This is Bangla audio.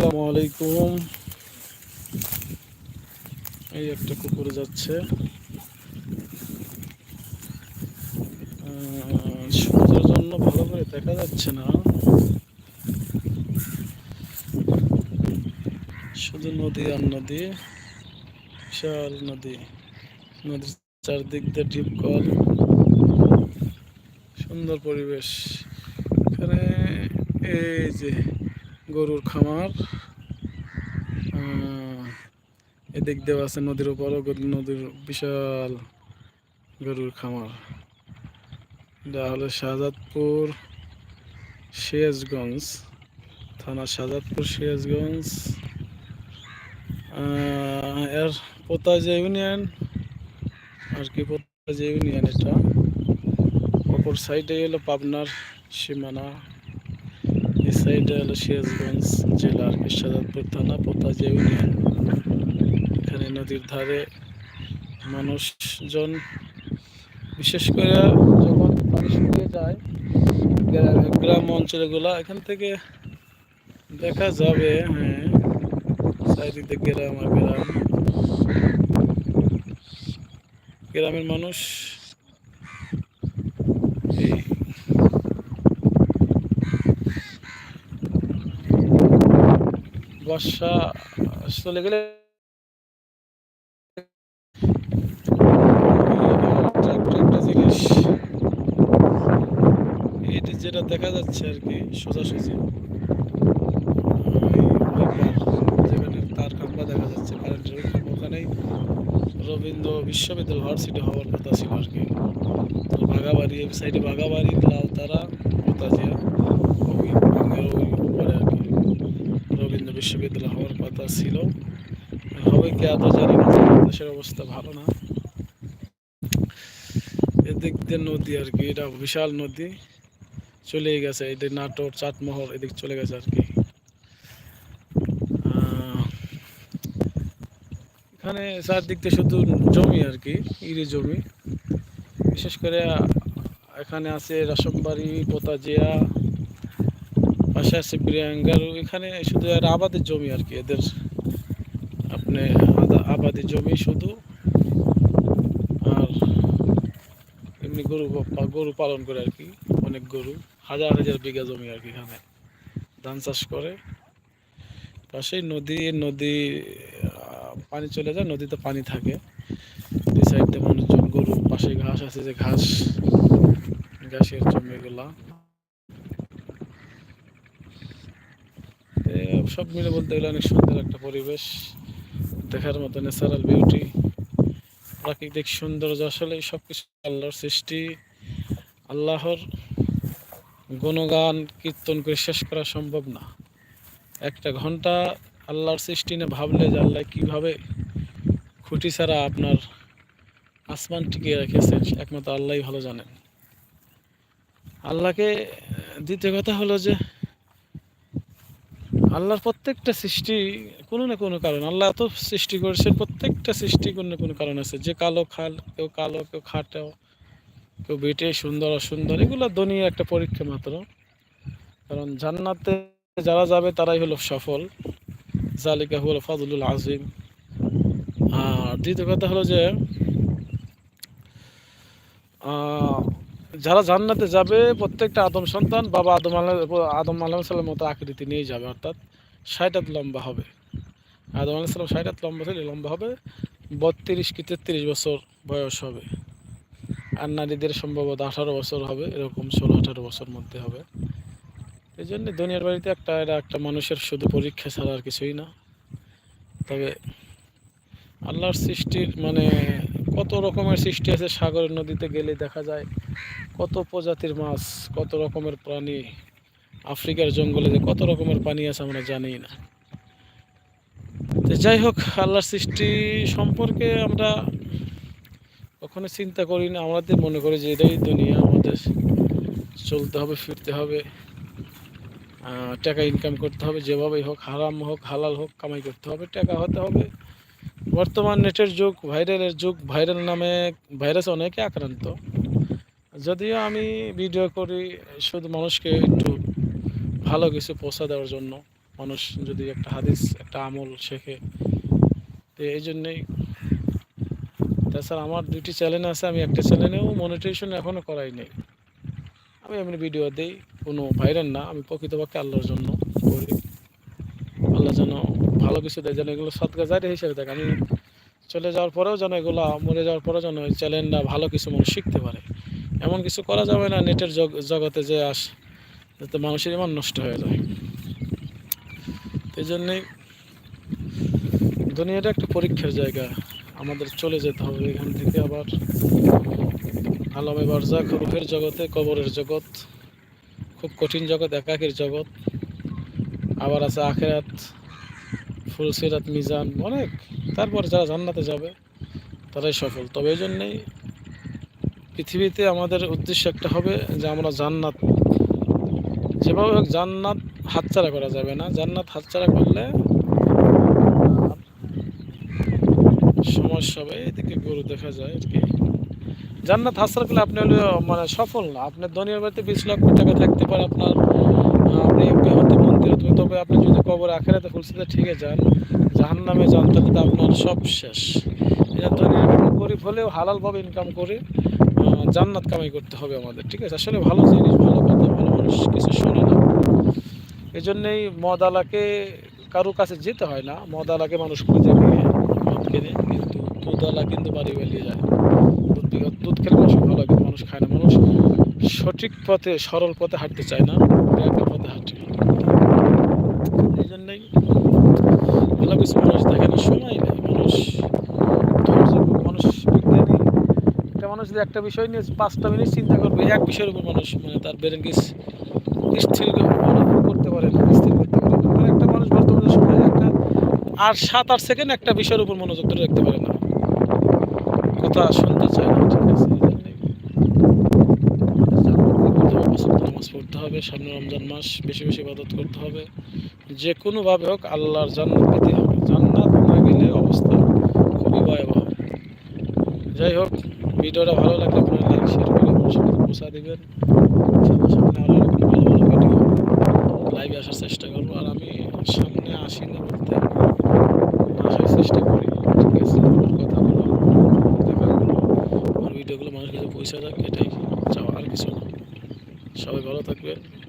আসসালামু এই একটা কুকুর যাচ্ছে। সূর্যের জন্য ভালো করে দেখা যাচ্ছে না। শুধু নদী আর নদী, বিশাল নদী। নদীর চারদিক দিয়ে ডিপ কল। সুন্দর পরিবেশ। এখানে এই যে গরুর খামার। এদিক দেওয়া আছে নদীর উপরও গরু- নদীর বিশাল গরুর খামার। এটা হলো শাহজাদপুর সিরাজগঞ্জ থানা শাহজাদপুর সিরাজগঞ্জ এর পোতা ইউনিয়ন, আর কি পোতা যে ইউনিয়ন এটা? অপর সাইডে হলো পাবনার সীমানা। এই সাইডে হলো সিরাজগঞ্জ জেলার শাহজাদপুর থানা পোতাজে ইউনিয়ন এখানে নদীর ধারে মানুষজন বিশেষ করে যখন শুকিয়ে যায় গ্রাম অঞ্চলগুলা, এখান থেকে দেখা যাবে হ্যাঁ চারিদিকে গ্রাম আর গ্রাম। গ্রামের মানুষ এই বর্ষা চলে গেলে একটা জিনিস যেটা দেখা যাচ্ছে আর কি সোজাসুজি যেখানে তার দেখা যাচ্ছে কারেন্টের রবীন্দ্র বিশ্ববিদ্যালয় ভার্সিটি হওয়ার কথা ছিল আর কি। তো বাগাবাড়ি সাইডে বাগাবাড়ি লাল তারা পোতাজিয়া ওই ভাঙের ওই উপরে আর কি রবীন্দ্র বিশ্ববিদ্যালয় হওয়ার কথা ছিল হবে কি আদৌ জানি না দেশের অবস্থা ভালো না। এদিক দিয়ে নদী আর কি, এটা বিশাল নদী। চলে গেছে, এদিক নাটোর চাটমোহর এদিক চলে গেছে আর কি। এখানে চারদিক দিয়ে শুধু জমি আর কি, ইরি জমি। বিশেষ করে এখানে আছে রসমবাড়ি পোতাজিয়া, পাশে আছে বিরিয়াঙ্গারু এখানে শুধু আর আবাদের জমি আর কি, এদের আদা- আবাদি জমি শুধু, আর এমনি গরু গরু পালন করে আর কি, অনেক গরু, হাজার হাজার বিঘা জমি আর কি এখানে ধান চাষ করে। পাশেই নদী নদী পানি চলে যায়, নদীতে পানি থাকে। দুই সাইডে মানুষজন গরু, পাশে ঘাস আছে যে ঘাস, ঘাসের জমি এগুলা সব মিলে বলতে গেলে অনেক সুন্দর একটা পরিবেশ। দেখার মতো ন্যাচারাল বিউটি প্রাকৃতিক সৌন্দর্য, আসলে সব কিছু আল্লাহর সৃষ্টি, আল্লাহর গুণগান, কীর্তন করে শেষ করা সম্ভব না। একটা ঘণ্টা আল্লাহর সৃষ্টি নিয়ে ভাবলে যে আল্লাহ কীভাবে খুঁটি ছাড়া আপনার আসমান টিকিয়ে রেখেছেন, একমাত্র আল্লাহই ভালো জানেন। আল্লাহকে দ্বিতীয় কথা হলো যে আল্লাহর প্রত্যেকটা সৃষ্টি কোনো না কোনো কারণ, আল্লাহ এত সৃষ্টি করেছেন প্রত্যেকটা সৃষ্টি কোনো না কোনো কারণ আছে। যে কালো খাল, কেউ কালো, কেউ খাটো, কেউ বেটে, সুন্দর, অসুন্দর, এগুলো দুনিয়া একটা পরীক্ষা মাত্র। কারণ জান্নাতে যারা যাবে, তারাই হলো সফল। জালিকা হলো ফজলুল আজিম আর দ্বিতীয় কথা হলো যে যারা জান্নাতে যাবে, প্রত্যেকটা আদম সন্তান বাবা আদম আলাহ আদম আলাহ সাল্লাম মতো আকৃতি নিয়ে যাবে, অর্থাৎ ষাট হাত লম্বা হবে। আদম আলাহ সাল্লাম ষাট হাত লম্বা থেকে লম্বা হবে, বত্রিশ কি তেত্রিশ বছর বয়স হবে। আর নারীদের সম্ভবত আঠারো বছর হবে, এরকম ষোলো, আঠারো বছর মধ্যে হবে। এই জন্য দুনিয়ার বাড়িতে একটা, এটা একটা মানুষের শুধু পরীক্ষা ছাড়া আর কিছুই না। তবে আল্লাহর সৃষ্টির মানে কত রকমের সৃষ্টি আছে সাগরের নদীতে গেলে দেখা যায়। কত প্রজাতির মাছ, কত রকমের প্রাণী, আফ্রিকার জঙ্গলে যে কত রকমের পানি আছে আমরা জানি না। তো যাই হোক, আল্লাহর সৃষ্টি সম্পর্কে আমরা কখনো চিন্তা করি না। আমাদের মনে করি যে এটাই দুনিয়া, আমাদের চলতে হবে, ফিরতে হবে। টাকা ইনকাম করতে হবে, যেভাবেই হোক, হারাম হোক, হালাল হোক, কামাই করতে হবে, টাকা হতে হবে। বর্তমান নেটের যুগ, ভাইরালের যুগ, ভাইরাল নামে ভাইরাস অনেকে আক্রান্ত। যদিও আমি ভিডিও করি শুধু মানুষকে একটু ভালো কিছু পৌঁছা দেওয়ার জন্য। মানুষ যদি একটা হাদিস, একটা আমল শেখে, তো এই জন্যেই। তাছাড়া আমার দুটি চ্যানেল আছে, আমি একটা চ্যানেলেও মনিটাইজেশন এখনও করাই নেই। আমি এমনি ভিডিও দিই, কোনো ভাইরাল না, আমি প্রকৃতপক্ষে আল্লাহর জন্য করি। ভালো কিছু দেয়, যেন এগুলো সৎকা জারি হিসেবে দেখ, আমি চলে যাওয়ার পরেও যেন এগুলো মরে যাওয়ার পরেও যেন ওই চ্যানেলটা ভালো কিছু মানুষ শিখতে পারে। এমন কিছু করা যাবে না নেটের জগ, জগতে যে আস, যাতে মানুষের ইমান নষ্ট হয়ে যায়। এই জন্যেই দুনিয়াটা একটা পরীক্ষার জায়গা, আমাদের চলে যেতে হবে এখান থেকে আবার। আলমে বারজাক রূপের জগতে, কবরের জগৎ, খুব কঠিন জগৎ, একাকের জগৎ। আবার আছে আখেরাত। ফুলসিরাত মিজান অনেক। তারপর যারা জান্নাতে যাবে, তারাই সফল। তবে এই জন্যেই পৃথিবীতে আমাদের উদ্দেশ্য একটা হবে যে আমরা জান্নাত, যেভাবে হোক জান্নাত হাতছাড়া করা যাবে না। জান্নাত হাতছাড়া করলে সমস্যা হবে। এদিকে গরু দেখা যায় আর কি। জান্নাত হাতছাড়া করলে আপনি হলো মানে সফল না। আপনার দুনিয়ার বাড়িতে বিশ লক্ষ টাকা থাকতে পারে আপনার আপনি মন্ত্রী হতে তবে আপনি যদি কবর আখেরাতে ফুলসিতে ঠিকে যান জাহান নামে যান তাহলে তো আপনার সব শেষ। এটা গরিব হলেও হালালভাবে ইনকাম করে জান্নাত কামাই করতে হবে আমাদের, ঠিক আছে? আসলে ভালো জিনিস, ভালো কথা, ভালো মানুষ কিছু শোনে না। এই জন্যেই মদ আলাকে কারও কাছে যেতে হয় না। মদ আলাকে মানুষ খুঁজে মদ কিনে কিন্তু দুধ আলা কিন্তু বাড়ি বেরিয়ে যায়। দুধ দুধ খেলে মানুষ ভালো কিন্তু মানুষ খায় না, মানুষ সঠিক পথে, সরল পথে হাঁটতে চায় না ব্যাংকের পথে হাঁটে। এই জন্যই ভালো কিছু মানুষ দেখে না, সময় নেই। মানুষ মানুষ একটা মানুষ যদি একটা বিষয় নিয়ে পাঁচটা মিনিট চিন্তা করবে, এক বিষয়ের উপর মানুষ মানে তার ব্রেনকে স্থির করতে পারে না, স্থির করতে পারে না। একটা মানুষ বর্তমানে সময় একটা, আর সাত আট সেকেন্ড একটা বিষয়ের উপর মনোযোগ ধরে রাখতে পারে না। কথা শুনতে চায় না, ঠিক আছে নামাজ পড়তে হবে, সামনে রমজান মাস, বেশি বেশি ইবাদত করতে হবে। যে কোনোভাবে হোক আল্লাহর জান্নাত পেতে হবে। জান্নাত না গেলে অবস্থা খুবই ভয়াবহ। যাই হোক, ভিডিওটা ভালো লাগলে আপনারা লাইক শেয়ার করে মানুষের কাছে পৌঁছা দেবেন। ইনশাআল্লাহ সামনে আরও ভালো ভালো ভিডিও লাইভে আসার চেষ্টা করব। আর আমি সামনে আসি না বলতে, আসার চেষ্টা করি। ঠিক আছে আমার কথাগুলো দেখাগুলো আমার ভিডিওগুলো মানুষের কাছে পৌঁছে যাক, এটাই চাওয়া, আর কিছু না। সবাই ভালো থাকবেন।